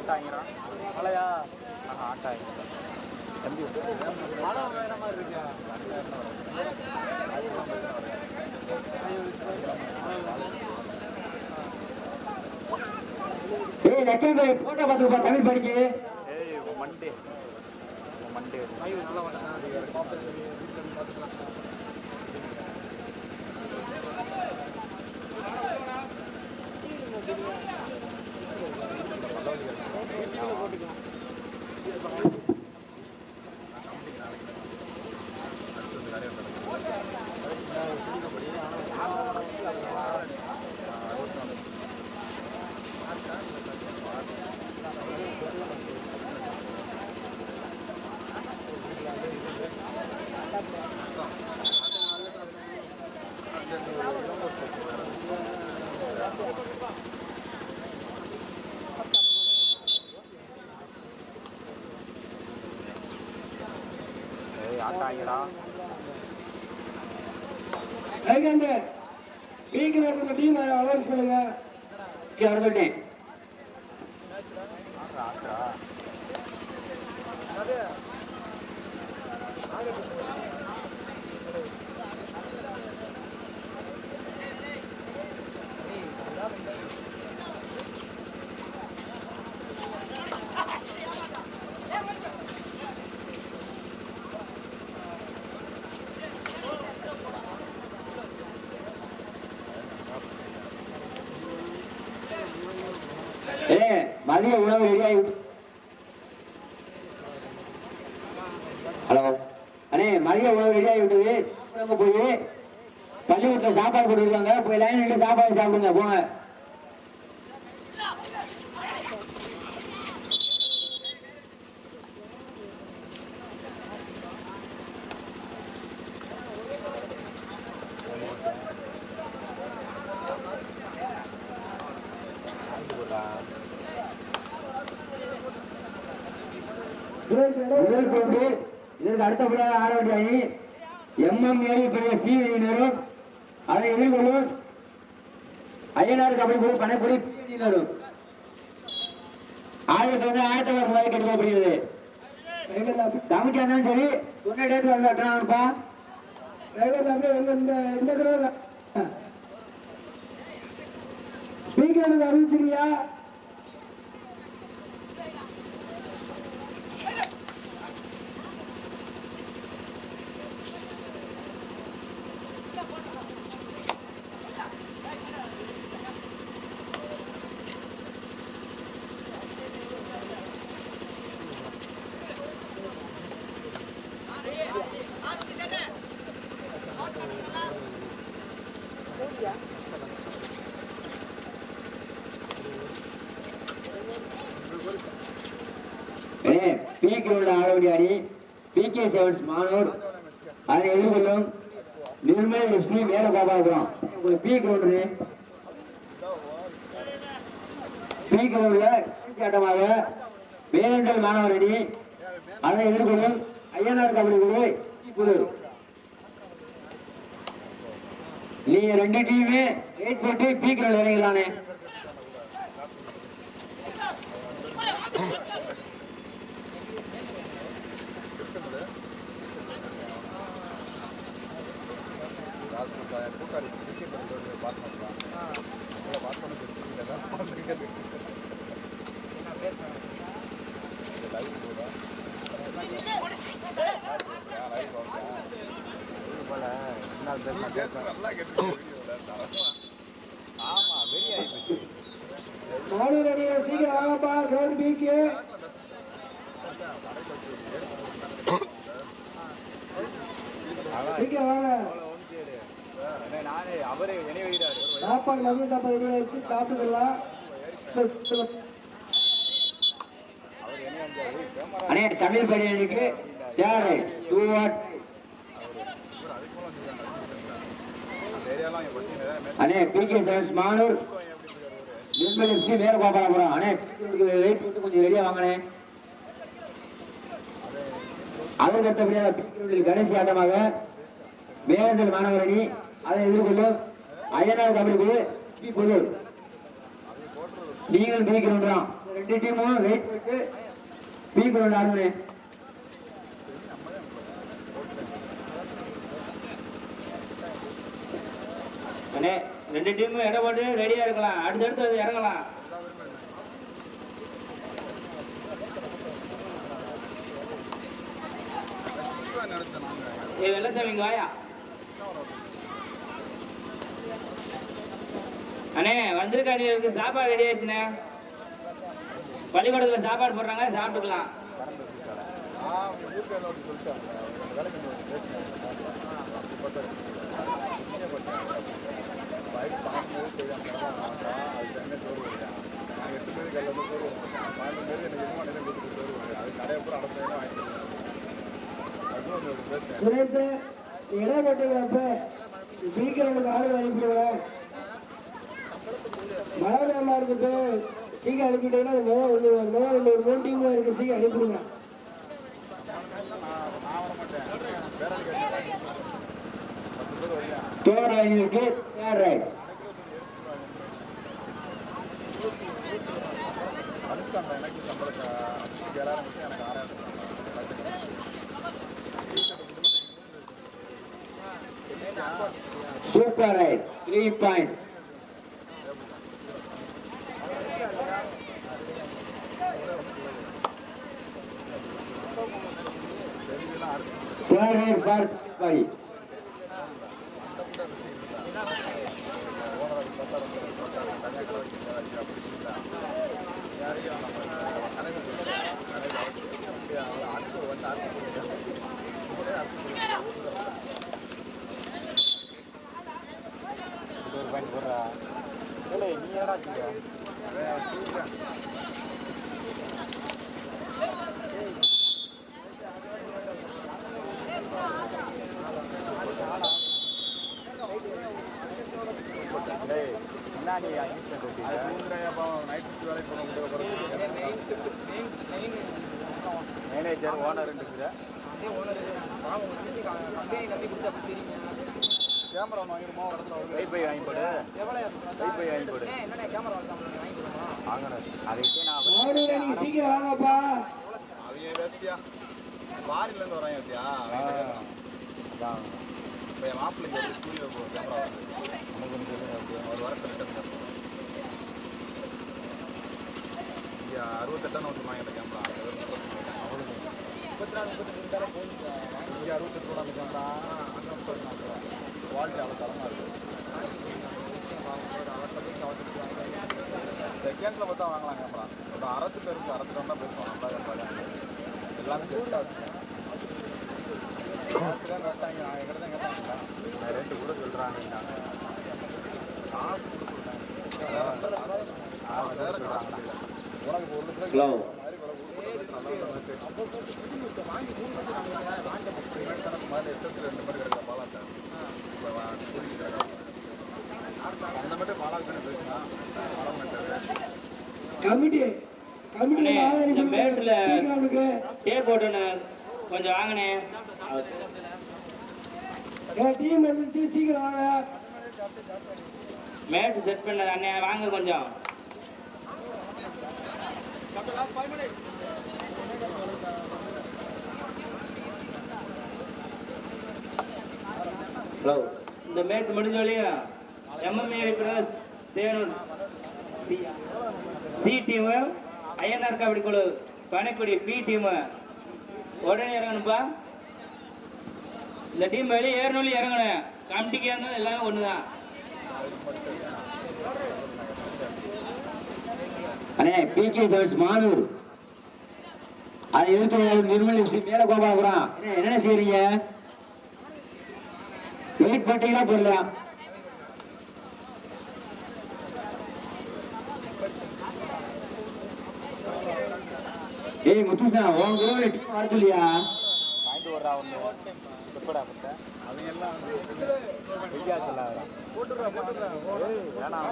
ஆட்டாங்கிறான் மழையா ஆஹா ஆட்டாங்க தம்பி மழை வேற மாதிரி இருக்கா ஏய் லட்சம் போய் போட்டோ தமிழ் படிச்சு ஏய் மண்டே. மண்டே. நல்லா போட்டுக்கலாம். ஆட்டாங்கடா கைகண்டர் வீக்கில் இருக்கிற டீம் அலௌன்ஸ் பண்ணுங்க ஏ மதிய உணவு ரெடியாகி ஹலோ அண்ணே மதிய உணவு ரெடியாகி விட்டது. போய் பள்ளிக்கூடத்தில் சாப்பாடு போட்டுருக்காங்க போய் லைன் சாப்பாடு சாப்பிடுங்க போங்க. முதற்கொண்டு இதற்கு அடுத்தபடியாக ஆட வேண்டிய அணி எம்எம்ஏ பெரிய சி அணியினரும் அதை எதிர்கொள்ளும் ஐயனார் கபடி குழு பணப்படி பி அணியினரும் ஆயிரத்தி வந்து ஆயிரத்தி தொள்ளாயிரத்தி ரூபாய் கட்டுக்கப்படுகிறது தமிழ்ச்சா இருந்தாலும் சரி உன்ன இடத்துல வந்து கட்டணாம்ப்பா இந்த தடவை ஸ்பீக்கர் அறிவிச்சிருக்கியா பிகே உள்ள ஆடவடி அணி பிகே செவன்ஸ் மானூர் அதை எதிர்கொள்ளும் நிர்மல் லட்சுமி மேல கோபாபுரம் உங்களுக்கு பி கிரவுண்டு பி கிரவுண்ட்ல ஆட்டமாக வேலண்டல் மாணவர் அணி அதை எதிர்கொள்ளும் ஐயனார் கபடி குழு புதூர் நீங்க ரெண்டு டீமே வெயிட் போட்டு பி கிரவுண்ட் இறங்கலானே கூட்டாளி கிரிக்கெட் பண்ண லைவ் லைவ் போல கேட்பேன் ஆமா வெளியே ஆயிப்போச்சு மாணவர் அணியை சீக்கிரம் பிக்கு சீக்கிரம் வாங்க என்ன நானே அவரே என்னை வைக்கிறாரு சாப்பாடு மதிய சாப்பாடு ஆயிடுச்சு சாப்பிட்டுக்கலாம் அண்ணே தமிழ் பணியனுக்கு சேரு டூ வாட் அண்ணே PK sevens Manur Nirmal FC வேற கோபாலபுரம் அண்ணே வெயிட் போட்டு கொஞ்சம் ரெடியா வாங்கண்ணே. அதற்கு அடுத்தபடியாக பிகே கடைசி ஆட்டமாக. வேலந்தல் மாணவர் அணி அதை எதிர்கொள்ளும் அய்யனார் தமிழ் பி புதூர் நீங்கள் பி கிரவுண்ட் ரெண்டு டீமும் வெயிட் போட்டு பி கிரௌண்ட் ஆடுவேன் அண்ணே ரெண்டு டீமும் இடம் போட்டு ரெடியா இருக்கலாம். அடுத்தடுத்து அது இறங்கலாம். ஏ வெள்ளசாமி வாயா. அண்ணே வந்திருக்காங்க சாப்பாடு ரெடி ஆயிடுச்சுண்ணே. பள்ளிக்கூடத்தில் சாப்பாடு போடுறாங்க சாப்பிட்டுக்கலாம். சுரேஷ் இடம் சீக்கிரம் சீக்கிரம் ஆளுநர் அனுப்பிடுவேன் மழை நேரமா இருக்கட்டும் சீக்கிரம் அனுப்பிட்டீங்கன்னா அது முதல் வந்து முதல் ரெண்டு ஒரு மூணு டீம் இருக்கு சீக்கிரம் அனுப்பிடுங்க. Third ரைடுக்கு third right super right three point இல்லை நீ ஏடா வச்சுக்க கம்பெனி நம்பி கொடுத்தா சரிங்க. கேமரா வாங்கிடுமோ? வைஃபை வாங்கி போடு. வைஃபை வாங்கி போடு. வாங்கணும் அதுக்கே நான் நீங்க சீக்கிரம் வாங்கப்பா. அவங்க வேஸ்டியா? வராங்க இப்போ என் மாப்பிள்ளைக்கு ஒரு ஸ்டூடியோ கேமரா நமக்கு அப்படியே. ஒரு வாரத்தில் ரிட்டர்ன் இங்கே அறுபத்தெட்டான வச்சுருந்தாங்க இந்த கேமரா. இங்கே அறுபத்தெட்டு ரூபா அந்த கேமரா அங்கே முப்பத்தி நாலு ரூபா. குவாலிட்டி அவ்வளோ தரமாக இருக்குது செகண்ட்ஸில் பார்த்தா வாங்கலாம் அப்புறம் இப்போ அறுபத்து பேருக்கு அறுபத்து தான் பேசுவோம் நல்லா கேமரா எல்லாமே பெருசாக வச்சுருக்கேன் தான் கட்டாங்க நான் எங்கிட்ட தான் கேட்டாங்க ரெண்டு கூட சொல்கிறாங்க காசு கொடுத்துருக்காங்க உனக்கு ஒரு லட்சம் கமிட்டி கமிட்டி இந்த மேட்ல போட்டுண்ணே கொஞ்சம் வாங்கினே என் டீம் வந்துச்சு சீக்கிரம் வாங்க. மேட் செட் பண்ண அண்ணே வாங்க கொஞ்சம். இந்த மேட்ச் முடிஞ்ச வழியும் MMA press Thenur C team INR kabaddi குழு பனைக்குடி பி டீமு உடனே இறங்கணும்ப்பா இந்த டீம் வெளியே ஏறணும் இறங்கணும். கமிட்டிக்கு ஏறணும் எல்லாமே ஒன்று தான் அண்ணே பிகே சர்வீஸ் மானூர் அதை எதிர்த்து நிர்மல் மேல கோபாபுரம் என்ன என்ன செய்றீங்க? வெயிட் பண்ணிட்டீங்கன்னா போடலாம். ஏய் முத்துசா உன் குரூப்ல டீம் வர சொல்லியா? பாயிண்ட் வர்றா ஒன்று எப்படா பத்த அவங்க எல்லாம் வேணாம்.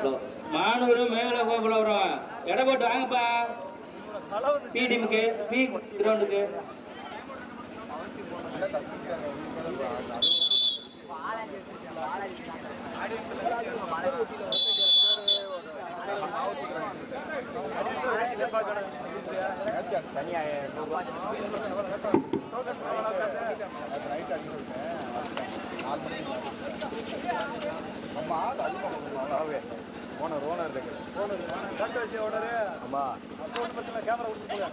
ஹலோ மானூர் மேகலை கோகுலபுரம் எடை போட்டு வாங்கப்பா. பி டீமுக்கு பி கிரவுண்டுக்கு ஓனர் ஓனர் இருக்கு ஓனர் கட்டு வச்சு ஓனரு ஆமா அப்போ ஒன்றும் பிரச்சனை கேமரா விட்டு போங்க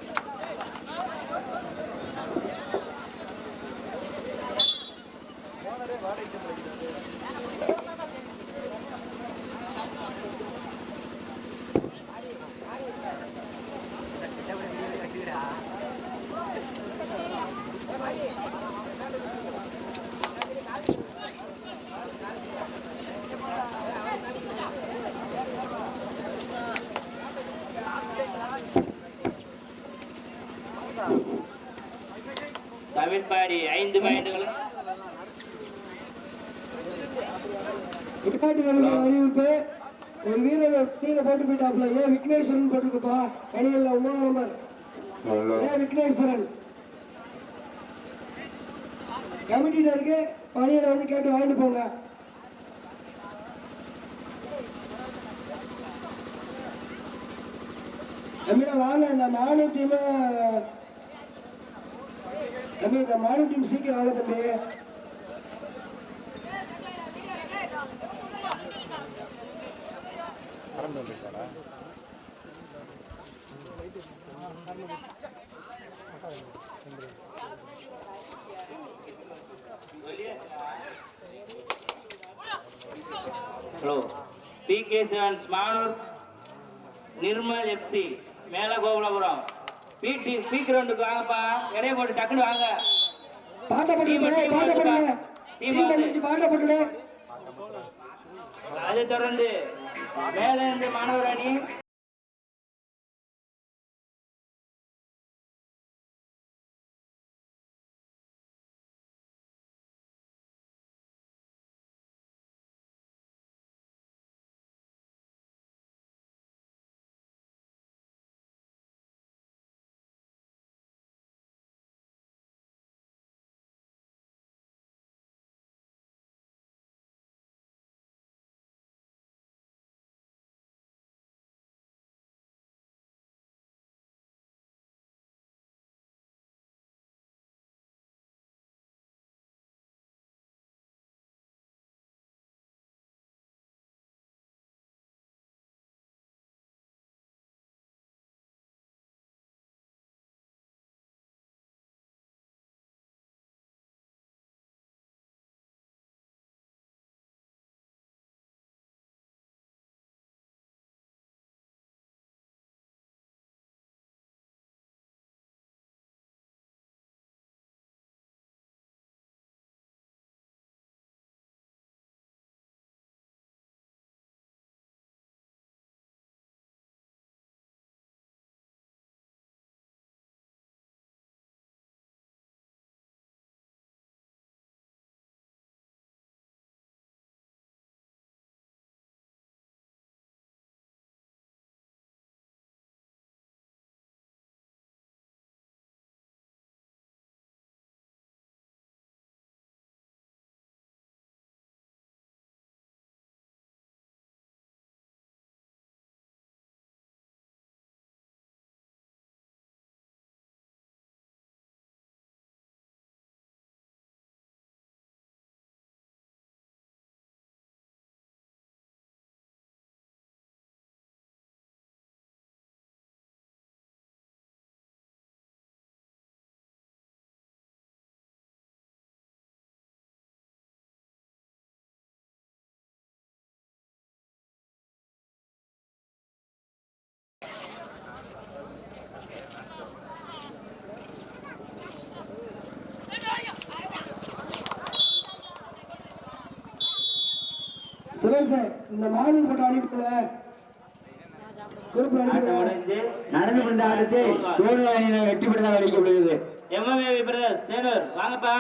ஓனரே வாடகைக்கு வீரர்கள் அறிவிப்பு ஒரு வீரர் கீழே போட்டு போயிட்டாப்ல ஏன் விக்னேஸ்வரன் போட்டுருக்குப்பா. அணியில் ஒன்பதாம் நம்பர் ஏன் விக்னேஸ்வரன். கமிட்டியில இருக்கு. பணியில வந்து கேட்டு வாங்கிட்டு போங்க. தம்பிடா வாங்க. இந்த மாநில டீம் தம்பி இந்த மாநில டீம் சீக்கிரம் வாங்க தம்பி. செவன்ஸ் மானூர் நிர்மல் எஃப்சி மேல கோகுலபுரம் பிடி பி கிரவுண்டுக்கு வாங்கப்பா. இடைய போட்டு டக்குனு வாங்க. அதை தொடர்ந்து மேல இருந்து மாணவர் அணி. சுரேஷ் இந்த மாநில போட்டு அனுப்பிடுங்க நடந்து முடிந்த அணியினர் வெற்றி பெற்றதாக அறிவிக்கப்படுகிறது எம்எம்ஏ வாங்கப்பா.